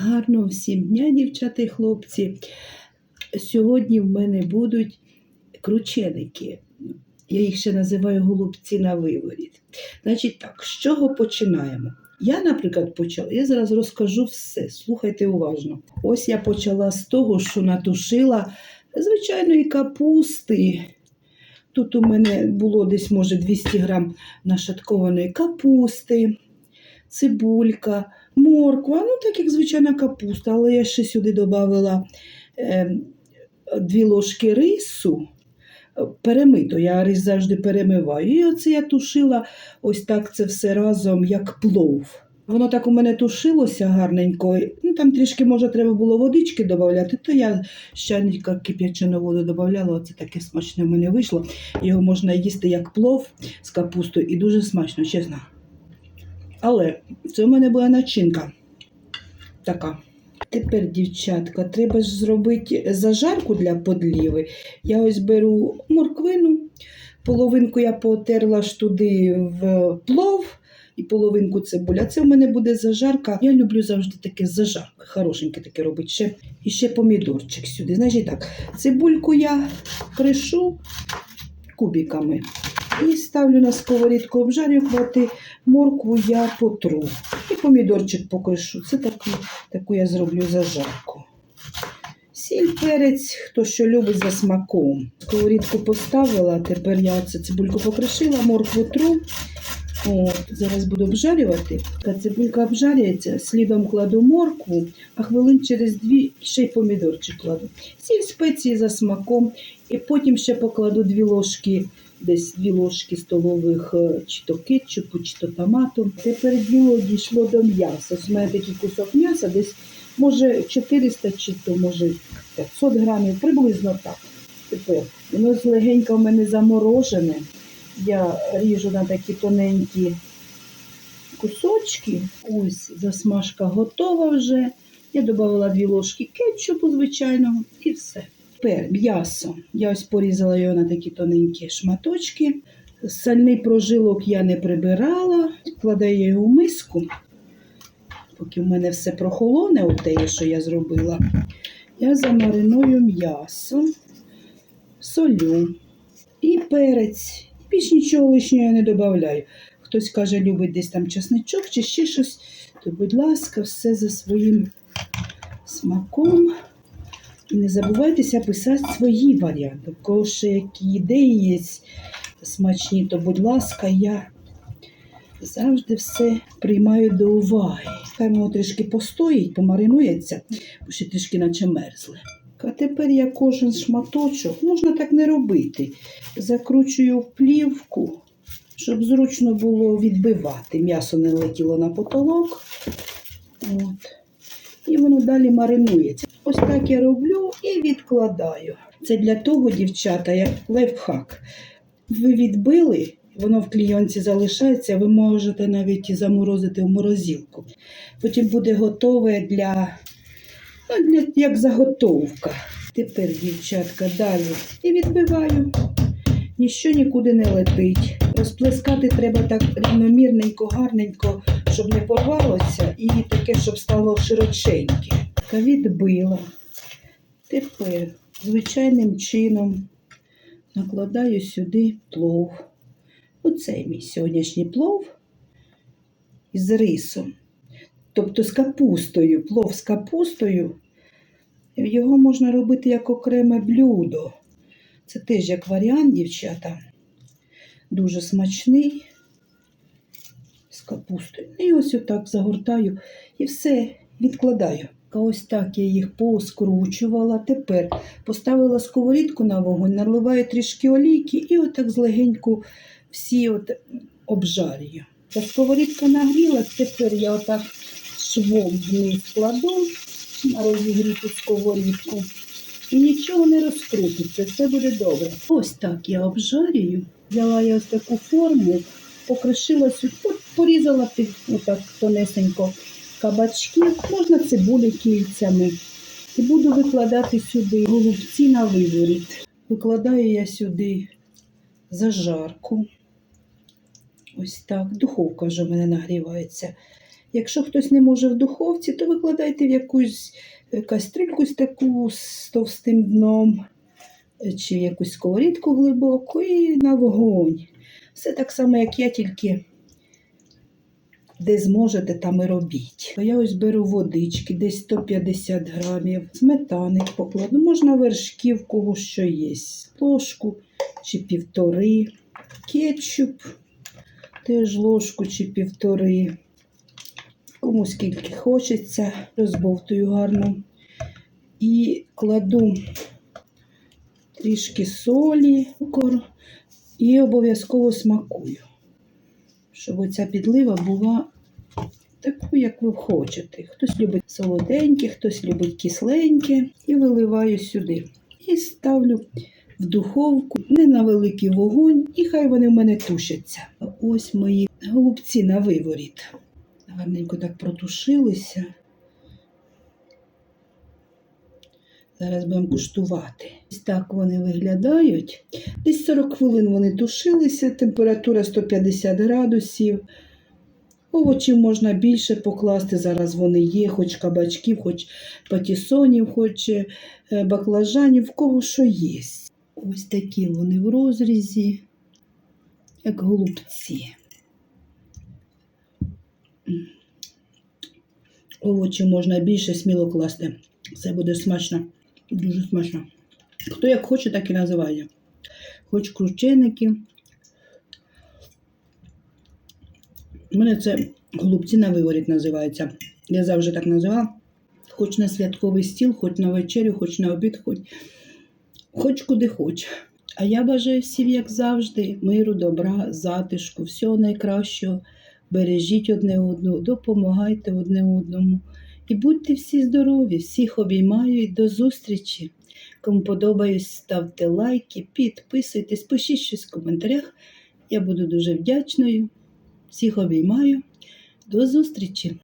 Гарного всім дня, дівчата і хлопці. Сьогодні в мене будуть крученики. Я їх ще називаю голубці на виворіт. Значить так, з чого починаємо? Я, наприклад, почала, я зараз розкажу все, слухайте уважно. Ось я почала з того, що натушила звичайної капусти. Тут у мене було десь, може, 200 грам нашаткованої капусти, цибулька, морква, ну так як звичайна капуста, але я ще сюди додала е, дві ложки рису. Перемито, я рис завжди перемиваю. І оце я тушила ось так це все разом, як плов. Воно так у мене тушилося гарненько. Ну там трішки, може, треба було водички додати, то я щаненько кип'ячену воду додавала. Оце таке смачне в мене вийшло. Його можна їсти як плов з капустою і дуже смачно, чесно. Але це в мене була начинка така. Тепер, дівчатка, треба ж зробити зажарку для подліви. Я ось беру морквину, половинку я потерла ж туди в плов і половинку цибуля. Це в мене буде зажарка. Я люблю завжди таке з хорошеньке таке робити. Ще, і ще помідорчик сюди. Значить так, цибульку я кришу кубиками. І ставлю на сковорідку обжарювати, моркву я потру. І помідорчик покришу. Це таку, таку я зроблю зажарку. Сіль, перець, хто що любить за смаком. Сковорідку поставила, тепер я оце цибульку покришила, моркву тру. От, зараз буду обжарювати. Та цибулька обжарюється, слідом кладу моркву, а хвилин через дві ще й помідорчик кладу. Сіль спеції за смаком. І потім ще покладу дві ложки, десь дві ложки столових е, чи то кетчупу, чи то томату. Тепер діло дійшло до м'яса. У мене такий кусок м'яса, десь може 400 чи то може 500 грамів, приблизно так. Тепер воно легенько в мене заморожене. Я ріжу на такі тоненькі кусочки. Ось засмажка готова вже. Я додала дві ложки кетчупу звичайного і все. Тепер м'ясо. Я ось порізала його на такі тоненькі шматочки. Сальний прожилок я не прибирала. Кладаю його в миску. Поки в мене все прохолоне, те, що я зробила, я замариную м'ясо, солю і перець. Більш нічого лишнього я не додаю. Хтось каже, любить десь там чесничок чи ще щось, то, будь ласка, все за своїм смаком. І не забувайтеся писати свої варіанти. Кого ще які ідеї є смачні, то, будь ласка, я завжди все приймаю до уваги. Хай воно трішки постоїть, помаринується, бо ще трішки наче мерзле. А тепер я кожен шматочок, можна так не робити. Закручую в плівку, щоб зручно було відбивати. М'ясо не летіло на потолок. От. І воно далі маринується. Ось так я роблю і відкладаю. Це для того, дівчата, як лайфхак. Ви відбили, воно в клійонці залишається, ви можете навіть заморозити в морозилку. Потім буде готове для, ну, для як заготовка. Тепер, дівчатка, далі. І відбиваю. Ніщо нікуди не летить. Розплескати треба так рівномірненько, гарненько, щоб не порвалося, і таке, щоб стало широченьке. Та відбила. Тепер звичайним чином накладаю сюди плов. Оцей мій сьогоднішній плов із рисом. Тобто з капустою, плов з капустою. Його можна робити як окреме блюдо. Це теж як варіант, дівчата. Дуже смачний з капустою. І ось отак загортаю і все відкладаю. Ось так я їх поскручувала. Тепер поставила сковорідку на вогонь, наливаю трішки олійки і отак злегеньку всі от обжарюю. Та сковорідка нагріла, тепер я отак швом вниз кладу на розігріту сковорідку. І нічого не розкрутиться, все буде добре. Ось так я обжарюю. Взяла я ось таку форму, покришила сюди, порізала отак тонесенько кабачки, можна цибулі кільцями. І буду викладати сюди голубці на виворіт. Викладаю я сюди зажарку. Ось так. Духовка вже в мене нагрівається. Якщо хтось не може в духовці, то викладайте в якусь е, кастрюльку з таку з товстим дном, е, чи якусь сковорідку глибоку і на вогонь. Все так само, як я, тільки де зможете, там і робіть. Я ось беру водички, десь 150 грамів, сметани покладу, можна вершки в кого що є, ложку чи півтори, кетчуп, теж ложку чи півтори. Кому скільки хочеться, розбовтую гарно. І кладу трішки солі, цукор і обов'язково смакую, щоб оця підлива була таку, як ви хочете. Хтось любить солоденьке, хтось любить кисленьке. І виливаю сюди. І ставлю в духовку не на великий вогонь, і хай вони в мене тушаться. Ось мої голубці на виворіт. Гарненько так протушилися. Зараз будемо куштувати. Ось так вони виглядають. Десь 40 хвилин вони тушилися, температура 150 градусів. Овочів можна більше покласти. Зараз вони є, хоч кабачків, хоч патісонів, хоч е, баклажанів, в кого що є. Ось такі вони в розрізі, як голубці. М. Овочів можна більше сміло класти. Це буде смачно, дуже смачно. Хто як хоче, так і називає. Хоч крученики. У мене це голубці на виворіт називається. Я завжди так називала. Хоч на святковий стіл, хоч на вечерю, хоч на обід, хоч, хоч куди хоч. А я бажаю всім, як завжди, миру, добра, затишку, всього найкращого. Бережіть одне одного, допомагайте одне одному. І будьте всі здорові, всіх обіймаю і до зустрічі. Кому подобаюсь, ставте лайки, підписуйтесь, пишіть щось в коментарях. Я буду дуже вдячною. Всіх обіймаю. До зустрічі!